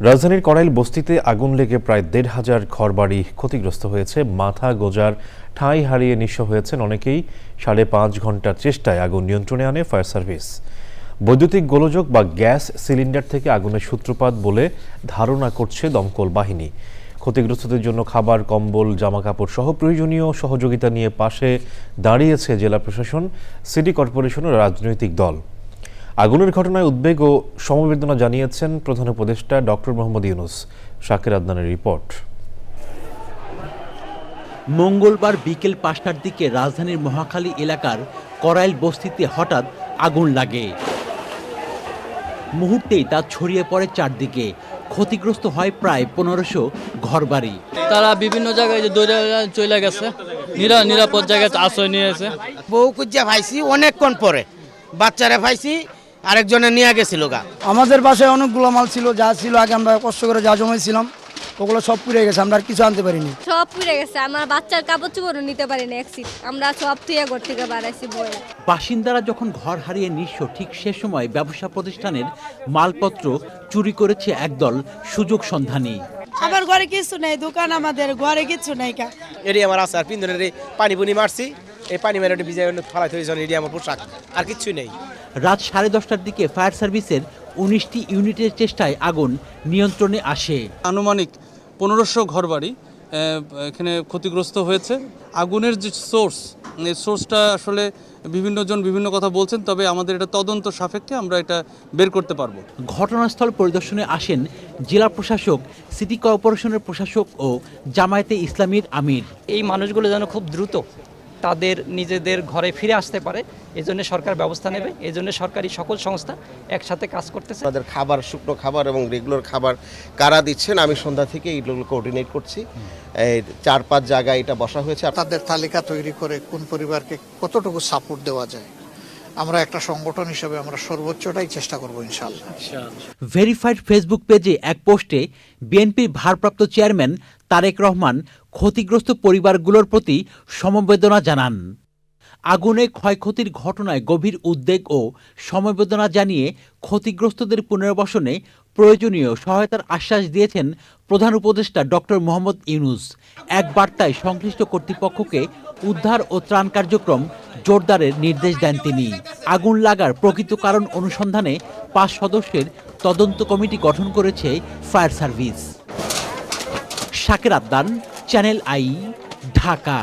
রাজধানীর করাইল বস্তিতে আগুন লেগে প্রায় দেড় হাজার ঘরবাড়ি ক্ষতিগ্রস্ত হয়েছে। মাথা গোজার ঠাঁই হারিয়ে নিঃস্ব হয়েছেন অনেকেই। সাড়ে পাঁচ ঘণ্টার চেষ্টায় আগুন নিয়ন্ত্রণে আনে ফায়ার সার্ভিস। বৈদ্যুতিক গোলযোগ বা গ্যাস সিলিন্ডার থেকে আগুনের সূত্রপাত বলে ধারণা করছে দমকল বাহিনী। ক্ষতিগ্রস্তদের জন্য খাবার, কম্বল, জামাকাপড় সহ প্রয়োজনীয় সহযোগিতা নিয়ে পাশে দাঁড়িয়েছে জেলা প্রশাসন, সিটি কর্পোরেশন ও রাজনৈতিক দল। আগুনের ঘটনায় উদ্বেগ ও সমবেদনা জানিয়েছেন প্রধান উপদেষ্টা ডক্টর মোহাম্মদ ইউনুস। শাকের আদনানের রিপোর্ট। মঙ্গলবার বিকেল পাঁচটার দিকে রাজধানীর মহাখালী এলাকার করাইল বস্তিতে হঠাৎ আগুন লাগে। মুহূর্তেই তা ছড়িয়ে পড়ে চারদিকে। ক্ষতিগ্রস্ত হয় প্রায় পনেরোশো ঘরবাড়ি। তারা বিভিন্ন জায়গায় যে দৌড়ে চলে গেছে। নিরা নিরাপদ জায়গায় আশ্রয় নিয়েছে। বউ কুজ্জা ভাইছি অনেকক্ষণ পরে। বাচ্চারা ভাইছি আরেকজনে নিয়ে গেছিল গা। আমাদের বাসায় অনেকগুলো মাল ছিল যা ছিল আগে আমরা কষ্ট করে যা জমাইছিলাম ওগুলো সব পুড়ে গেছে আমরা আর কিছু আনতে পারিনি। সব পুড়ে গেছে আমার বাচ্চার কাপড় চোপড়ও নিতে পারিনি এক সিট আমরা সব তুইয়া ঘর থেকে বাড়াইছি বয়ে বাসিন্দারা যখন ঘর হারিয়ে নিঃস্ব ঠিক সে সময় ব্যবসা প্রতিষ্ঠানের মালপত্র চুরি করেছে একদল সুযোগ সন্ধানী। আমার ঘরে কিছু নেই দোকান আমাদের ঘরে কিছু নেই কা। এটি আমার আছে আর পিন্দনের পানি পুনি মারছি এই পানি মেরে ওটি ভিজাই ফালাইতে হয়েছে এটি আমার পোশাক। আর কিচ্ছু নেই। রাত সাড়ে দশটার দিকে ফায়ার সার্ভিসের উনিশটি ইউনিটের চেষ্টায় আগুন নিয়ন্ত্রণে আসে। আনুমানিক পনেরোশো ঘরবাড়ি এখানে ক্ষতিগ্রস্ত হয়েছে। আগুনের যে সোর্স এই সোর্সটা আসলে বিভিন্ন জন বিভিন্ন কথা বলছেন তবে আমাদের এটা তদন্ত সাপেক্ষে আমরা এটা বের করতে পারব। ঘটনাস্থল পরিদর্শনে আসেন জেলা প্রশাসক সিটি কর্পোরেশনের প্রশাসক ও জামায়াতে ইসলামীর আমির। এই মানুষগুলো যেন খুব দ্রুত তাদের নিজেদের ঘরে ফিরে আসতে পারে এই জন্য সরকার ব্যবস্থা নেবে এই জন্য সরকারি সকল সংস্থা একসাথে কাজ করতেছে। তাদের খাবার শুকনো খাবার এবং রেগুলার খাবার কারা দিচ্ছেন আমি সন্ধ্যা থেকে এইগুলো কোঅর্ডিনেট করছি। চার পাঁচ জায়গায় এটা বসা হয়েছে। তাদের তালিকা তৈরি করে কোন পরিবারকে কতটুকু সাপোর্ট দেওয়া যায়? আমরা একটা সংগঠন হিসেবে আমরা সর্বোচ্চটাই চেষ্টা করব ইনশাল্লাহ ভেরিফাইড ফেসবুক পেজে এক পোস্টে বিএনপির ভারপ্রাপ্ত চেয়ারম্যান তারেক রহমান ক্ষতিগ্রস্ত পরিবারগুলোর প্রতি সমবেদনা জানান। আগুনে ক্ষয়ক্ষতির ঘটনায় গভীর উদ্বেগ ও সমবেদনা জানিয়ে ক্ষতিগ্রস্তদের পুনর্বাসনে প্রয়োজনীয় সহায়তার আশ্বাস দিয়েছেন প্রধান উপদেষ্টা ডক্টর মোহাম্মদ ইউনুস। এক বার্তায় সংশ্লিষ্ট কর্তৃপক্ষকে উদ্ধার ও ত্রাণ কার্যক্রম জোরদারের নির্দেশ দেন তিনি। আগুন লাগার প্রকৃত কারণ অনুসন্ধানে পাঁচ সদস্যের তদন্ত কমিটি গঠন করেছে ফায়ার সার্ভিস। শাকের আদান চ্যানেল আই, ঢাকা।